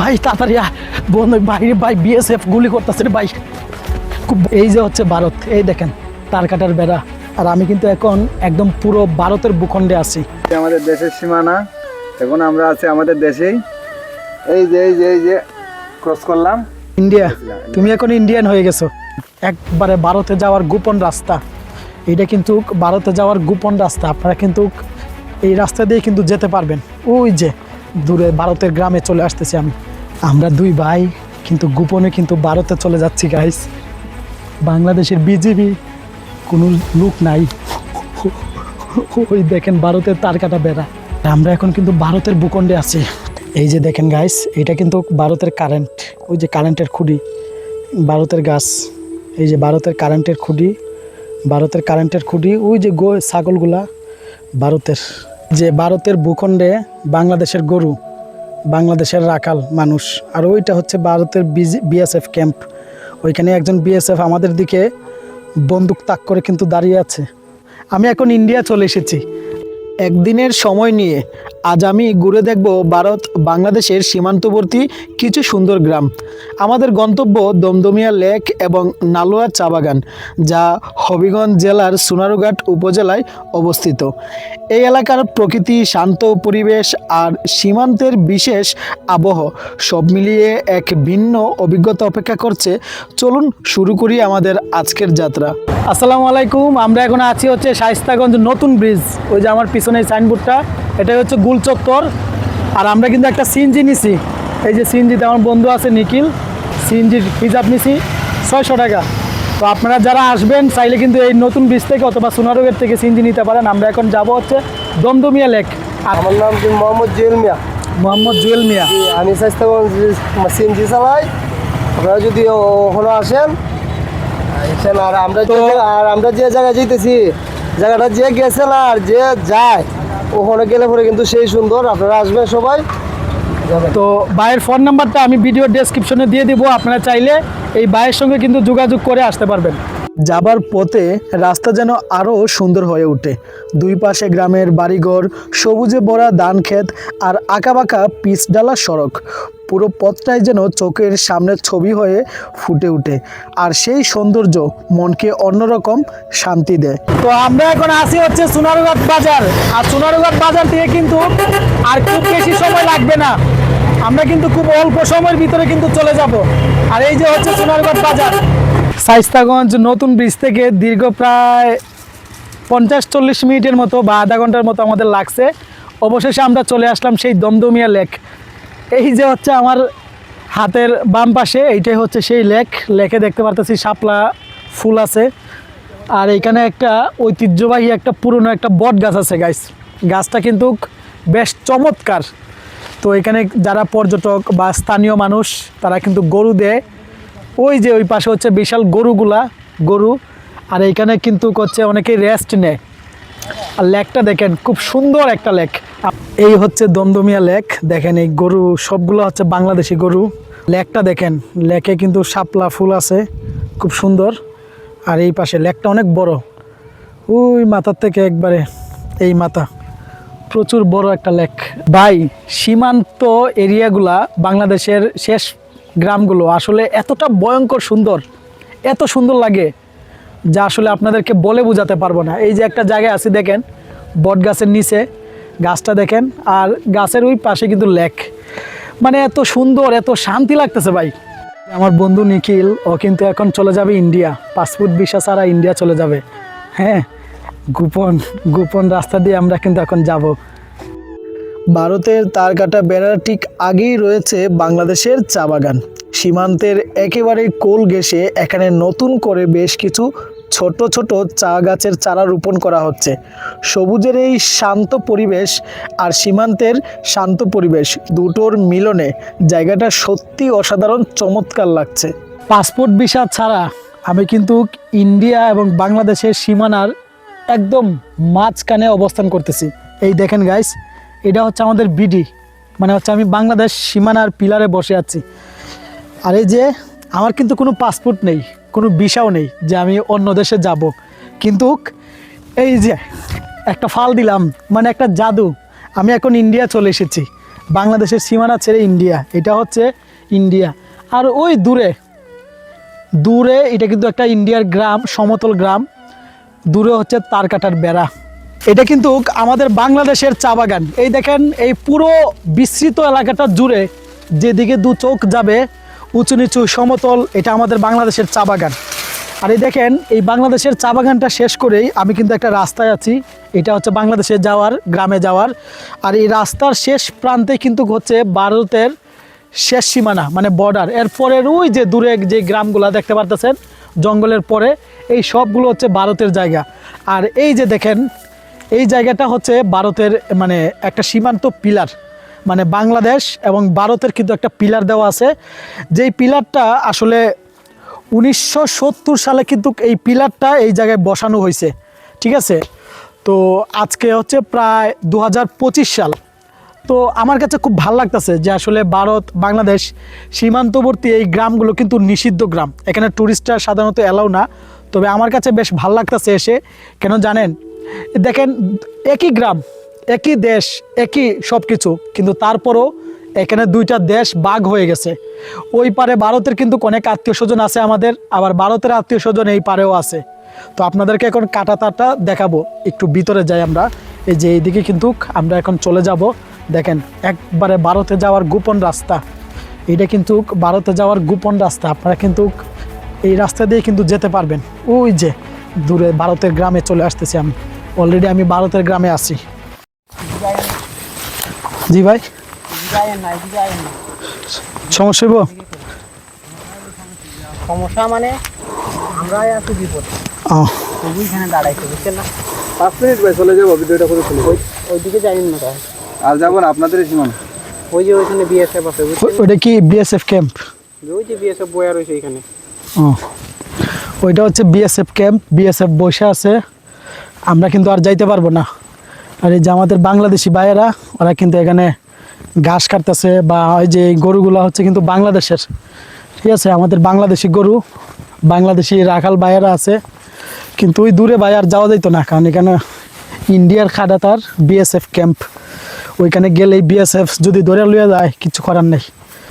ভাই তাড়াতাড়ি। বন্ধু বাইরে ভাই বিএসএফ গুলি করতেছে রে ভাই। খুব এই যে হচ্ছে ভারত এই দেখেন তার কাটার বেড়া। আর আমি কিন্তু এখন একদম পুরো ভারতের ভূখণ্ডে আছি। আমাদের দেশের সীমানা এখন আমরা আছি আমাদের দেশেই। এই যে এই যে এই যে ক্রস করলাম। ইন্ডিয়া তুমি এখন ইন্ডিয়ান হয়ে গেছো। একবারে ভারতে যাওয়ার গোপন রাস্তা। এটা কিন্তু ভারতে যাওয়ার গোপন রাস্তা। আপনারা কিন্তু এই রাস্তা দিয়ে কিন্তু যেতে পারবেন। ওই যে দূরে ভারতের গ্রামে চলে আসতেছি আমি। আমরা দুই ভাই, কিন্তু গোপনে কিন্তু ভারতে চলে যাচ্ছি গাইস বাংলাদেশের বিজেপি কোনো লোক নাই। ওই দেখেন ভারতের তার কাটা বেড়া আমরা এখন কিন্তু ভারতের ভূখণ্ডে আছি। এই যে দেখেন গাইস এটা কিন্তু ভারতের কারেন্ট ওই যে কারেন্টের খুঁড়ি ভারতের গাছ। এই যে ভারতের কারেন্টের খুঁড়ি ভারতের কারেন্টের খুঁটি, ওই যে গো ছাগলগুলা ভারতের। যে ভারতের ভূখণ্ডে বাংলাদেশের গরু, বাংলাদেশের রাখাল মানুষ। আর ওইটা হচ্ছে ভারতের বিএসএফ ক্যাম্প। ওইখানে একজন বিএসএফ আমাদের দিকে বন্দুক তাক করে কিন্তু দাঁড়িয়ে আছে। আমি এখন ইন্ডিয়া চলে এসেছি। একদিনের সময় নিয়ে আজ আমি ঘুরে দেখব ভারত, বাংলাদেশের সীমান্তবর্তী কিছু সুন্দর গ্রাম। আমাদের গন্তব্য দমদমিয়া লেক এবং নালোয়া চা বাগান, যা হবিগঞ্জ জেলার সোনারুঘাট উপজেলায় অবস্থিত। এই এলাকার প্রকৃতি শান্ত পরিবেশ আর সীমান্তের বিশেষ আবহ, সব মিলিয়ে এক ভিন্ন অভিজ্ঞতা অপেক্ষা করছে। চলুন শুরু করি আমাদের আজকের যাত্রা। আসসালামু আলাইকুম আমরা এখন আছি হচ্ছে শাইস্তাগঞ্জ নতুন ব্রিজ ওই যে আমার পিছনে সাইনবোর্ডটা এটাই হচ্ছে গুলচত্বর আর আমরা কিন্তু একটা সিএনজি নিছি এই যে সিএনজিতে আমার বন্ধু আছে নিখিল সিএনজির হিসাব নিছি ছয়শো টাকা। তো আপনারা যারা আসবেন চাইলে কিন্তু এই নতুন ব্রিজ থেকে অথবা সোনারোগের থেকে সিএনজি নিতে পারেন। আমরা এখন যাব হচ্ছে দমদমিয়া লেক আমার নাম কি মোহাম্মদ জুয়েল মিয়া? মোহাম্মদ জুয়েল মিয়া। আমি স্বাস্থ্যগঞ্জ সিএনজি চালাই। আপনারা যদি ওখানে আসেন আর আমরা তো- আর আমরা যে জায়গায় যেতেছি জায়গাটা যে আর যে যায় ওখানে গেলে পরে কিন্তু সেই সুন্দর। আপনারা আসবেন সবাই। তো ভাইয়ের ফোন নাম্বারটা আমি ভিডিও ডেসক্রিপশনে দিয়ে দিব আপনারা চাইলে এই ভাইয়ের সঙ্গে কিন্তু যোগাযোগ করে আসতে পারবেন। যাবার পথে রাস্তা যেন আরও সুন্দর হয়ে ওঠে। দুই পাশে গ্রামের বাড়িঘর, সবুজে ভরা ধান ক্ষেত আর আঁকাবাঁকা পিচডালা সড়ক। পুরো পথটাই যেন চোখের সামনের ছবি হয়ে ফুটে ওঠে আর সেই সৌন্দর্য মনকে অন্যরকম শান্তি দেয়। তো আমরা এখন আসি হচ্ছে সোনারুঘাট বাজার। আর সোনারুঘাট বাজার থেকে কিন্তু আর খুব বেশি সময় লাগবে না। আমরা কিন্তু খুব অল্প সময়ের ভিতরে কিন্তু চলে যাব। আর এই যে হচ্ছে সোনারঘাট বাজার। সাইস্তাগঞ্জ নতুন ব্রিজ থেকে দীর্ঘ প্রায় পঞ্চাশ চল্লিশ মিনিটের মতো বা আধা ঘণ্টার মতো আমাদের লাগছে। অবশেষে আমরা চলে আসলাম সেই দমদমিয়া লেক এই যে হচ্ছে আমার হাতের বাম পাশে, এইটাই হচ্ছে সেই লেক লেকে দেখতে পারতেছি শাপলা ফুল আছে। আর এইখানে একটা ঐতিহ্যবাহী একটা পুরনো একটা বট গাছ আছে গাছ গাছটা কিন্তু বেশ চমৎকার। তো এখানে যারা পর্যটক বা স্থানীয় মানুষ, তারা কিন্তু গরু দেয়। ওই যে ওই পাশে হচ্ছে বিশাল গরুগুলা, গরু। আর এইখানে কিন্তু হচ্ছে অনেকেই রেস্ট নেয়। আর লেকটা দেখেন, খুব সুন্দর একটা লেক। এই হচ্ছে দমদমিয়া লেক। দেখেন এই গরু, সবগুলো হচ্ছে বাংলাদেশি গরু। লেকটা দেখেন, লেকে কিন্তু শাপলা ফুল আছে, খুব সুন্দর। আর এই পাশে লেকটা অনেক বড়। ওই মাথার থেকে একবারে এই মাথা। প্রচুর বড় একটা লেক। ভাই, সীমান্ত এরিয়াগুলা বাংলাদেশের শেষ গ্রামগুলো আসলে এতটা ভয়ঙ্কর সুন্দর, এত সুন্দর লাগে, যা আসলে আপনাদেরকে বলে বোঝাতে পারব না। এই যে একটা জায়গায় আছে দেখেন, বট গাছের নিচে, গাছটা দেখেন, আর গাছের ওই পাশে কিন্তু লেক। মানে এত সুন্দর, এত শান্তি লাগতেছে ভাই। আমার বন্ধু নিখিল, ও কিন্তু এখন চলে যাবে ইন্ডিয়া। পাসপোর্ট ভিসা ছাড়া ইন্ডিয়া চলে যাবে। হ্যাঁ গোপন গোপন রাস্তা দিয়ে আমরা কিন্তু এখন যাব। ভারতের তারকাটা বেড়ার ঠিক আগেই রয়েছে বাংলাদেশের চা বাগান। সীমান্তের একেবারে কোল ঘেঁষে এখানে নতুন করে বেশ কিছু ছোট ছোট চা গাছের চারা রোপণ করা হচ্ছে। সবুজের এই শান্ত পরিবেশ আর সীমান্তের শান্ত পরিবেশ দুটোর মিলনে জায়গাটা সত্যি অসাধারণ চমৎকার লাগছে। পাসপোর্ট ভিসা ছাড়া আমি কিন্তু ইন্ডিয়া এবং বাংলাদেশের সীমানার একদম মাঝখানে অবস্থান করতেছি। এই দেখেন গাইস এটা হচ্ছে আমাদের বিডি মানে হচ্ছে আমি বাংলাদেশ সীমানার পিলারে বসে আছি। আর এই যে আমার কিন্তু কোনো পাসপোর্ট নেই, কোনো ভিসাও নেই যে আমি অন্য দেশে যাব। কিন্তু এই যে একটা ফাল দিলাম মানে একটা জাদু। আমি এখন ইন্ডিয়া চলে এসেছি। বাংলাদেশের সীমানা ছেড়ে ইন্ডিয়া এটা হচ্ছে ইন্ডিয়া আর ওই দূরে দূরে এটা কিন্তু একটা ইন্ডিয়ার গ্রাম, সমতল গ্রাম। দূরে হচ্ছে তারকাটার বেড়া। এটা কিন্তু আমাদের বাংলাদেশের চা বাগান। এই দেখেন, এই পুরো বিস্তৃত এলাকাটা জুড়ে যেদিকে দু চোখ যাবে উঁচু নিচু সমতল, এটা আমাদের বাংলাদেশের চা বাগান। আর এই দেখেন, এই বাংলাদেশের চা বাগানটা শেষ করেই আমি কিন্তু একটা রাস্তায় আছি। এটা হচ্ছে বাংলাদেশে যাওয়ার, গ্রামে যাওয়ার। আর এই রাস্তার শেষ প্রান্তে কিন্তু হচ্ছে ভারতের শেষ সীমানা মানে বর্ডার এরপরের ওই যে দূরে যে গ্রামগুলো দেখতে পারতেছেন, জঙ্গলের পরে, এই সবগুলো হচ্ছে ভারতের জায়গা। আর এই যে দেখেন, এই জায়গাটা হচ্ছে ভারতের মানে একটা সীমান্ত পিলার। মানে বাংলাদেশ এবং ভারতের কিন্তু একটা পিলার দেওয়া আছে। যেই পিলারটা আসলে উনিশশো সত্তর সালে কিন্তু এই পিলারটা এই জায়গায় বসানো হয়েছে। ঠিক আছে? তো আজকে হচ্ছে প্রায় দু হাজার পঁচিশ সাল। তো আমার কাছে খুব ভালো লাগতেছে যে আসলে ভারত, বাংলাদেশ সীমান্তবর্তী এই গ্রামগুলো কিন্তু নিষিদ্ধ গ্রাম। এখানে ট্যুরিস্টরা সাধারণত এলাও না। তবে আমার কাছে বেশ ভালো লাগতেছে এসে। কেন জানেন? দেখেন, একই গ্রাম একই দেশ, একই সব কিছু কিন্তু তারপরও এখানে দুইটা দেশ বাঘ হয়ে গেছে। ওই পারে ভারতের কিন্তু অনেক আত্মীয় স্বজন আছে আমাদের, আবার ভারতের আত্মীয় স্বজন এই পারেও আছে। তো আপনাদেরকে এখন কাটা তাটা দেখাবো, একটু ভিতরে যাই আমরা। এই যে এইদিকে কিন্তু আমরা এখন চলে যাব। দেখেন, একবারে ভারতে যাওয়ার গোপন রাস্তা। এটা কিন্তু ভারতে যাওয়ার গোপন রাস্তা। আপনারা কিন্তু এই রাস্তা দিয়ে কিন্তু যেতে পারবেন। ওই যে দূরে ভারতের গ্রামে চলে আসতেছি আমি। অলরেডি আমি ভারতের গ্রামে আছি। জি ভাই। সমস্যা হইব? সমস্যা মানে আমরা আছি বিপদে। ও। ওইখানে দাঁড়াইছে বুঝছেন না? পাঁচ মিনিট ভাই চলে যাব ভিডিওটা করে ওই ওইদিকে যাইন না তাই আর যাব না আপনাদের সীমানা। ওই যে ওইখানে বিএসএফ আছে বুঝছেন ও- ওটা কি বিএসএফ ক্যাম্প ওই যে বিএসএফ বয়া রয়েছে এখানে ও। ওইটা হচ্ছে বিএসএফ ক্যাম্প বিএসএফ বসে আছে। আমরা কিন্তু আর যাইতে পারব না। আর এই যে আমাদের বাংলাদেশি ভাইয়েরা, ওরা কিন্তু এখানে ঘাস কাটতেছে বা ওই যে গরুগুলো হচ্ছে কিন্তু বাংলাদেশের। ঠিক আছে, আমাদের বাংলাদেশি গরু, বাংলাদেশি রাখাল ভাইয়েরা আছে। কিন্তু ওই দূরে ভাই আর যাওয়া যাইতো না, কারণ এখানে ইন্ডিয়ার খাদাতার বিএসএফ ক্যাম্প। ওইখানে গেলেই বিএসএফ যদি ধরে লইয়া যায়, কিছু করার নেই।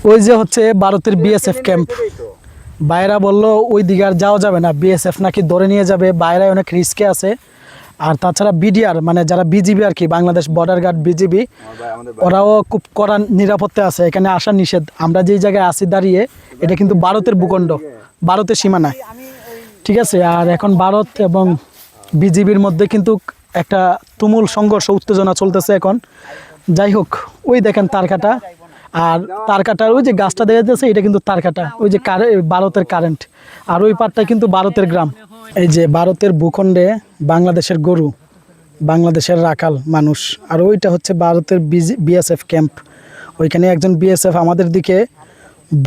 ওই যে হচ্ছে ভারতের বিএসএফ ক্যাম্প। বাইরা বলল ওই দিকে আর যাওয়া যাবে না, বিএসএফ নাকি ধরে নিয়ে যাবে। বাইরায় অনেক রিস্কে আছে। আর তাছাড়া বিডিআর মানে যারা বিজিবি আর কি, বাংলাদেশ বর্ডার গার্ড বিজিবি, ওরাও খুব কড়া নিরাপত্তা আছে, এখানে আসা নিষেধ। আমরা যেই জায়গায় আছি দাঁড়িয়ে, এটা কিন্তু ভারতের ভূখণ্ড, ভারতের সীমানায় ঠিক আছে? আর এখন ভারত এবং বিজিবির মধ্যে কিন্তু একটা তুমুল সংঘর্ষ, উত্তেজনা চলতেছে এখন। যাই হোক, ওই দেখেন তারকাটা আর তারকাটার ওই যে গাছটা দেখা যাচ্ছে, এটা কিন্তু তারকাটা ওই যে কারে- ভারতের কারেন্ট আর ওই পারটা কিন্তু ভারতের গ্রাম। এই যে ভারতের ভূখণ্ডে বাংলাদেশের গরু, বাংলাদেশের রাখাল মানুষ। আর ওইটা হচ্ছে ভারতের বিএসএফ ক্যাম্প। ওইখানে একজন বিএসএফ আমাদের দিকে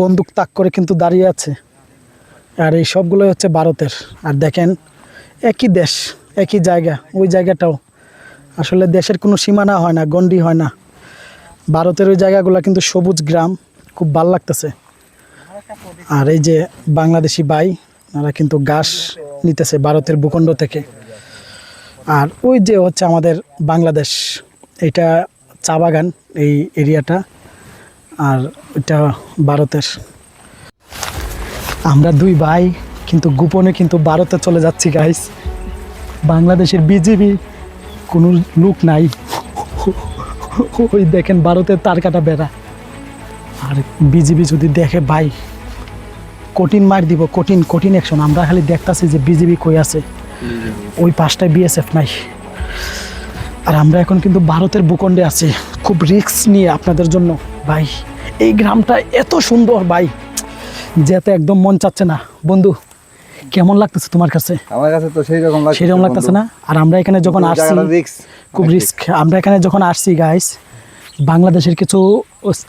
বন্দুক তাক করে কিন্তু দাঁড়িয়ে আছে। আর এই সবগুলোই হচ্ছে ভারতের। আর দেখেন, একই দেশ, একই জায়গা, ওই জায়গাটাও। আসলে দেশের কোনো সীমানা হয় না, গণ্ডি হয় না। ভারতের ওই জায়গাগুলো কিন্তু সবুজ গ্রাম, খুব ভালো লাগতেছে। আর এই যে বাংলাদেশি বাই ওরা কিন্তু ঘাস নিতেছে ভারতের ভূখণ্ড থেকে। আর ওই যে হচ্ছে আমাদের বাংলাদেশ, এটা চা বাগান এই এরিয়াটা, আর এটা ভারতের। আমরা দুই ভাই, কিন্তু গোপনে কিন্তু ভারতে চলে যাচ্ছি গাইস বাংলাদেশের বিজেপি কোনো লোক নাই। ওই দেখেন ভারতের তার কাটা বেড়া। আর বিজেপি যদি দেখে, ভাই কঠিন মার দিব কঠিন কঠিন অ্যাকশন আমরা খালি দেখতাছি যে বিজেপি কই আছে। ওই পাশটায় বিএসএফ নাই। আর আমরা এখন কিন্তু ভারতের ভূখণ্ডে আছি। খুব রিস্ক নিয়ে আপনাদের জন্য। ভাই এই গ্রামটা এত সুন্দর ভাই। যেতে একদম মন চাচ্ছে না। বন্ধু কেমন লাগতেছে তোমার কাছে? আমার কাছে তো সেই রকম লাগছে সেরকম লাগতেছে না? আর আমরা এখানে যখন আসছি খুব রিস্ক আমরা এখানে যখন আসছি গাইস বাংলাদেশের কিছু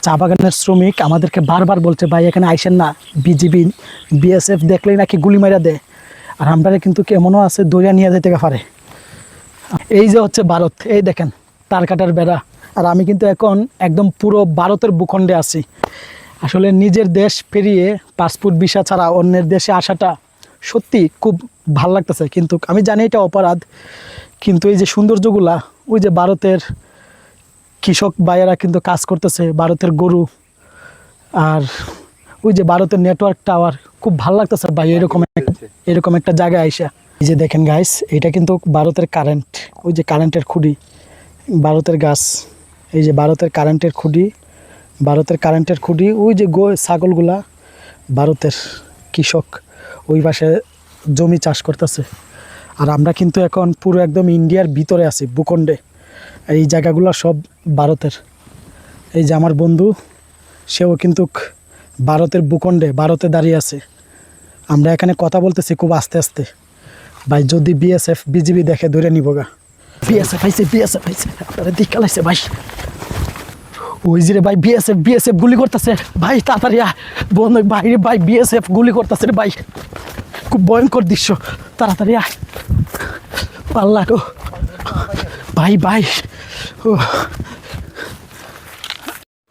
চা বাগানের শ্রমিক আমাদেরকে বারবার বলছে, ভাই, এখানে আইসেন না, বিজিবি, বিএসএফ দেখলেই নাকি গুলি মারা দেয়। আর আমরা কিন্তু কেমনও আছে দরিয়া নিয়ে যেতে পারে। এই যে হচ্ছে ভারত, এই দেখেন, তার কাটার বেড়া। আর আমি কিন্তু এখন একদম পুরো ভারতের ভূখণ্ডে আছি। আসলে নিজের দেশ পেরিয়ে পাসপোর্ট ভিসা ছাড়া অন্যের দেশে আসাটা সত্যি খুব ভালো লাগতেছে। কিন্তু আমি জানি এটা অপরাধ, কিন্তু এই যে সৌন্দর্যগুলা, ওই যে ভারতের কৃষক ভাইয়েরা কিন্তু কাজ করতেছে ভারতের গরু। আর ওই যে ভারতের নেটওয়ার্ক টাওয়ার খুব ভালো লাগতেছে ভাই, এরকম এরকম একটা জায়গায় আইসা। এই যে দেখেন গাইস এটা কিন্তু ভারতের কারেন্ট ওই যে কারেন্টের খুঁড়ি ভারতের গাছ। এই যে ভারতের কারেন্টের খুঁড়ি ভারতের কারেন্টের খুঁড়ি ওই যে গো ছাগলগুলা ভারতের কৃষক, ওই পাশে জমি চাষ করতেছে। আর আমরা কিন্তু এখন পুরো একদম ইন্ডিয়ার ভিতরে আছি, ভূখণ্ডে। এই জায়গাগুলো সব ভারতের। এই যে আমার বন্ধু, সেও কিন্তু ভারতের ভূখণ্ডে, ভারতে দাঁড়িয়ে আছে। আমরা এখানে কথা বলতেছি খুব আস্তে আস্তে। ভাই, যদি বিএসএফ, বিজিবি দেখে ধরে নিব গা। বিএসএফ আইছে বিএসএফ আইছে। আপনারা দিক কালাইছে ভাই। ওই যে রে ভাই, বিএসএফ বিএসএফ গুলি করতেছে। ভাই, তাড়াতাড়ি বন্ধু, ভাই রে ভাই, বিএসএফ গুলি করতেছে রে ভাই। খুব ভয়ঙ্কর দৃশ্য। তাড়াতাড়ি আয়। পাল্লা গো। ভাই ভাই ও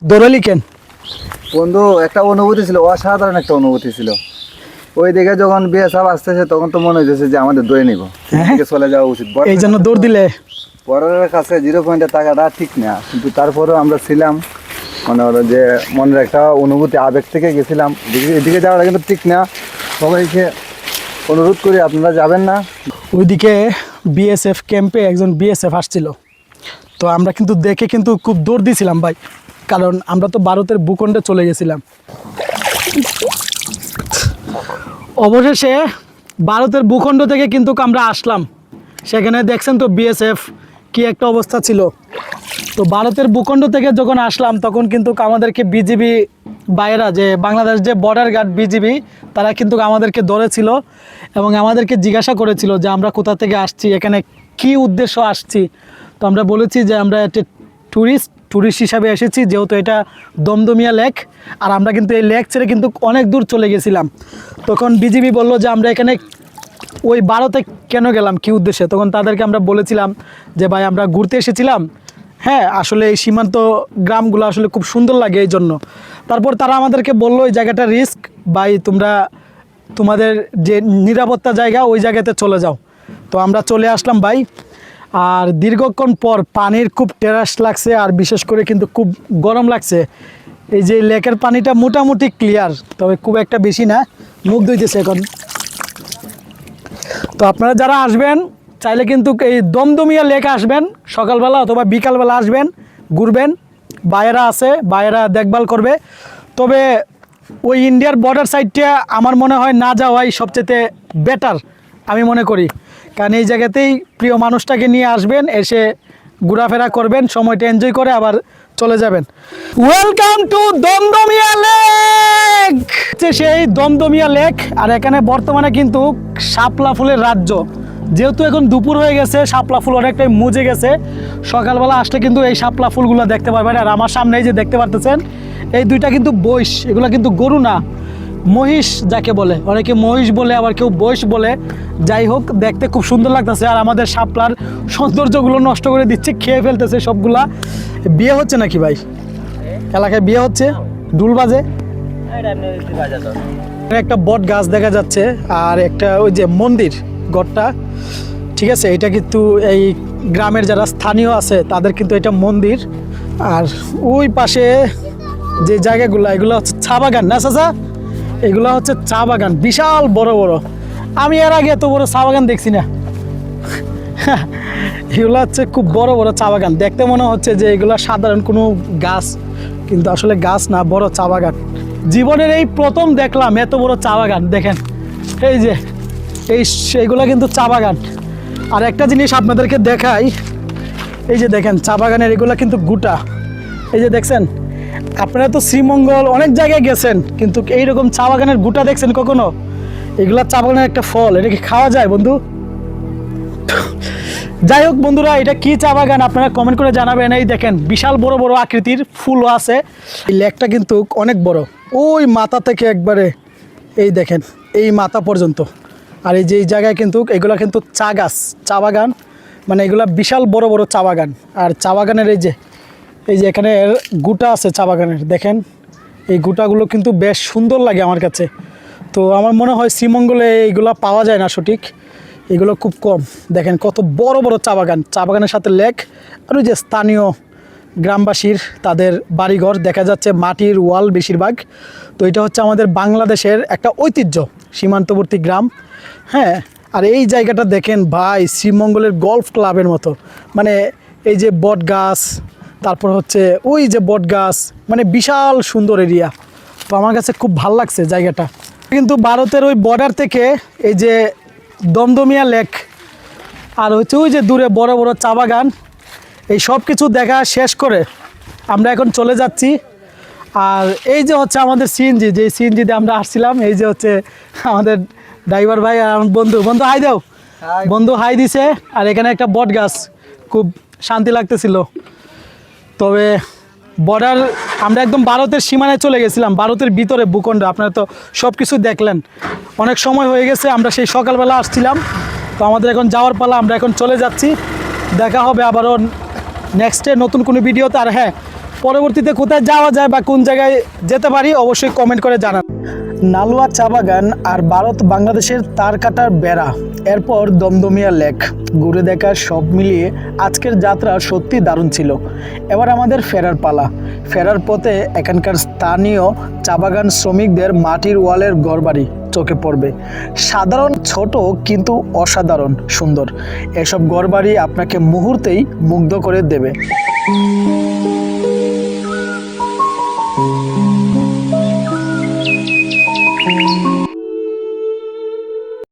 দৌড়ালি কেন? বন্ধু একটা অনুভূতি ছিল অসাধারণ একটা অনুভূতি ছিল। ওই দিকে যখন বিয়ে সব আসতেছে তখন তো মনে হইতেছে যে আমাদের দৌড়ে নিব। এদিকে চলে যাওয়া উচিত। এই জন্য দৌড় দিলে। পরের কাছে জিরো পয়েন্টে টাকাটা ঠিক না। কিন্তু তারপরেও আমরা ছিলাম মনে হলো যে মনের একটা অনুভূতি আবেগ থেকে গেছিলাম। এদিকে- এদিকে যাওয়াটা কিন্তু ঠিক না। সবাইকে অনুরোধ করি আপনারা যাবেন না। ওইদিকে বিএসএফ ক্যাম্পে একজন বিএসএফ আসছিল। তো আমরা কিন্তু দেখে কিন্তু খুব দৌড় দিয়েছিলাম ভাই। কারণ আমরা তো ভারতের ভূখণ্ডে চলে গেছিলাম। অবশেষে ভারতের ভূখণ্ড থেকে কিন্তু আমরা আসলাম। সেখানে দেখছেন তো বিএসএফ কি একটা অবস্থা ছিল? তো ভারতের ভূখণ্ড থেকে যখন আসলাম, তখন কিন্তু আমাদেরকে বিজিবি বাইরা যে বাংলাদেশ যে বর্ডার গার্ড বিজিবি, তারা কিন্তু আমাদেরকে ধরেছিল এবং আমাদেরকে জিজ্ঞাসা করেছিল যে আমরা কোথা থেকে আসছি, এখানে কি উদ্দেশ্য আসছি। তো আমরা বলেছি যে আমরা একটা ট্যুরিস্ট ট্যুরিস্ট হিসাবে এসেছি, যেহেতু এটা দমদমিয়া লেক আর আমরা কিন্তু এই লেক ছেড়ে কিন্তু অনেক দূর চলে গেছিলাম। তখন বিজিবি বলল যে আমরা এখানে ওই বারোতে কেন গেলাম? কি উদ্দেশ্যে? তখন তাদেরকে আমরা বলেছিলাম যে, ভাই, আমরা ঘুরতে এসেছিলাম। হ্যাঁ আসলে এই সীমান্ত গ্রামগুলো আসলে খুব সুন্দর লাগে এই জন্য। তারপর তারা আমাদেরকে বলল, ওই জায়গাটা রিস্ক ভাই, তোমরা, তোমাদের যে নিরাপত্তা জায়গা, ওই জায়গাতে চলে যাও। তো আমরা চলে আসলাম, ভাই। আর দীর্ঘক্ষণ পর পানির খুব টেরাস লাগছে, আর বিশেষ করে কিন্তু খুব গরম লাগছে। এই যে লেকের পানিটা মোটামুটি ক্লিয়ার তবে খুব একটা বেশি না। মুখ ধুইতেছে এখন। তো আপনারা যারা আসবেন, চাইলে কিন্তু এই দমদমিয়া লেক আসবেন, সকালবেলা অথবা বিকালবেলা আসবেন, ঘুরবেন। বাইরা আছে বাইরা দেখভাল করবে। তবে ওই ইন্ডিয়ার বর্ডার সাইডটা আমার মনে হয় না যাওয়াই সবচেয়ে বেটার আমি মনে করি। কারণ এই জায়গাতেই প্রিয় মানুষটাকে নিয়ে আসবেন, এসে ঘোরাফেরা করবেন, সময়টা এনজয় করে আবার চলে যাবেন। ওয়েলকাম টু দমদমিয়া লেক সেই দমদমিয়া লেক আর এখানে বর্তমানে কিন্তু সাপলা ফুলের রাজ্য। যেহেতু এখন দুপুর হয়ে গেছে সাপলা ফুল অনেকটাই মুজে গেছে। সকালবেলা আসলে কিন্তু এই শাপলা ফুলগুলো দেখতে পারবেন। আর আমার সামনে এই যে দেখতে পারতেছেন, এই দুইটা কিন্তু বৈশ, এগুলো কিন্তু গরু না। মহিষ যাকে বলে, অনেকে মহিষ বলে, আবার কেউ বয়স বলে, যাই হোক, দেখতে খুব সুন্দর লাগতেছে আর আমাদের শাপলার সৌন্দর্যগুলো নষ্ট করে দিচ্ছে, খেয়ে ফেলতেছে সবগুলা। বিয়ে হচ্ছে নাকি ভাই? এলাকায় বিয়ে হচ্ছে? ডুল বাজে? একটা বট গাছ দেখা যাচ্ছে আর একটা ওই যে মন্দির গড়টা, ঠিক আছে? এটা কিন্তু এই গ্রামের যারা স্থানীয় আছে, তাদের কিন্তু এটা মন্দির। আর ওই পাশে যে জায়গাগুলো, এগুলো হচ্ছে চা বাগান না চাচা? এগুলো হচ্ছে চা বাগান, বিশাল বড় বড়। আমি এর আগে এত বড় চা বাগান দেখছি না। এগুলো হচ্ছে খুব বড় বড় চা বাগান। দেখতে মনে হচ্ছে যে এগুলো সাধারণ কোনো গাছ, কিন্তু আসলে গাছ না, বড় চা বাগান। জীবনের এই প্রথম দেখলাম এত বড় চা বাগান, দেখেন। এই যে, এই এইগুলো কিন্তু চা বাগান। আর একটা জিনিস আপনাদেরকে দেখাই, এই যে দেখেন, চা বাগানের এগুলো কিন্তু গুটা। এই যে দেখছেন আপনারা তো শ্রীমঙ্গল অনেক জায়গায় গেছেন, কিন্তু এইরকম চা বাগানের গুটা দেখছেন কখনো? এগুলা চা বাগানের একটা ফল, এটা কি খাওয়া যায় বন্ধু? যাই হোক বন্ধুরা, এটা কি চা বাগান আপনারা কমেন্ট করে জানাবেন। এই দেখেন, বিশাল বড় বড় আকৃতির ফুলও আছে। এই লেকটা কিন্তু অনেক বড়। ওই মাথা থেকে একবারে, এই দেখেন, এই মাথা পর্যন্ত। আর এই যে এই জায়গায় কিন্তু, এগুলো কিন্তু চা গাছ, চা বাগান। মানে এগুলা বিশাল বড় বড় চা বাগান। আর চা বাগানের এই যে এই যে এখানে গুটা আছে চা বাগানের, দেখেন। এই গুটাগুলো কিন্তু বেশ সুন্দর লাগে আমার কাছে। তো আমার মনে হয় শ্রীমঙ্গলে এইগুলা পাওয়া যায় না সঠিক। এগুলো খুব কম। দেখেন কত বড় বড় চা বাগান। চা বাগানের সাথে লেক আর ওই যে স্থানীয় গ্রামবাসীর তাদের বাড়িঘর, দেখা যাচ্ছে মাটির ওয়াল বেশিরভাগ। তো এটা হচ্ছে আমাদের বাংলাদেশের একটা ঐতিহ্য, সীমান্তবর্তী গ্রাম। হ্যাঁ আর এই জায়গাটা দেখেন ভাই, শ্রীমঙ্গলের গল্ফ ক্লাবের মতো। মানে এই যে বট গাছ তারপর হচ্ছে ওই যে বট গাছ মানে বিশাল সুন্দর এরিয়া তো আমার কাছে খুব ভালো লাগছে জায়গাটা। কিন্তু ভারতের ওই বর্ডার থেকে এই যে দমদমিয়া লেক আর হচ্ছে ওই যে দূরে বড় বড় চা বাগান এই সব কিছু দেখা শেষ করে আমরা এখন চলে যাচ্ছি। আর এই যে হচ্ছে আমাদের সিএনজি যে সিএনজিতে আমরা আসছিলাম এই যে হচ্ছে আমাদের ড্রাইভার ভাই আর আমার বন্ধু। বন্ধু হাই দাও। বন্ধু হাই দিছে। আর এখানে একটা বট গাছ খুব শান্তি লাগতেছিল। তবে বর্ডার আমরা একদম ভারতের সীমানায় চলে গেছিলাম, ভারতের ভিতরে ভূখণ্ড, আপনারা তো সব কিছু দেখলেন। অনেক সময় হয়ে গেছে, আমরা সেই সকালবেলা আসছিলাম, তো আমাদের এখন যাওয়ার পালা, আমরা এখন চলে যাচ্ছি। দেখা হবে আবারও নেক্সটে নতুন কোনো ভিডিওতে। আর হ্যাঁ পরবর্তীতে কোথায় যাওয়া যায় বা কোন জায়গায় যেতে পারি, অবশ্যই কমেন্ট করে জানান। নালুয়া চা বাগান আর ভারত বাংলাদেশের তার কাটার বেড়া। এরপর দমদমিয়া লেক। ঘুরে দেখা সব মিলিয়ে আজকের যাত্রা সত্যি দারুণ ছিল। এবার আমাদের ফেরার পালা। ফেরার পথে এখানকার স্থানীয় চা বাগান শ্রমিকদের মাটির ওয়ালের ঘরবাড়ি চোখে পড়বে। সাধারণ, ছোট কিন্তু অসাধারণ সুন্দর। এসব ঘরবাড়ি আপনাকে মুহূর্তেই মুগ্ধ করে দেবে।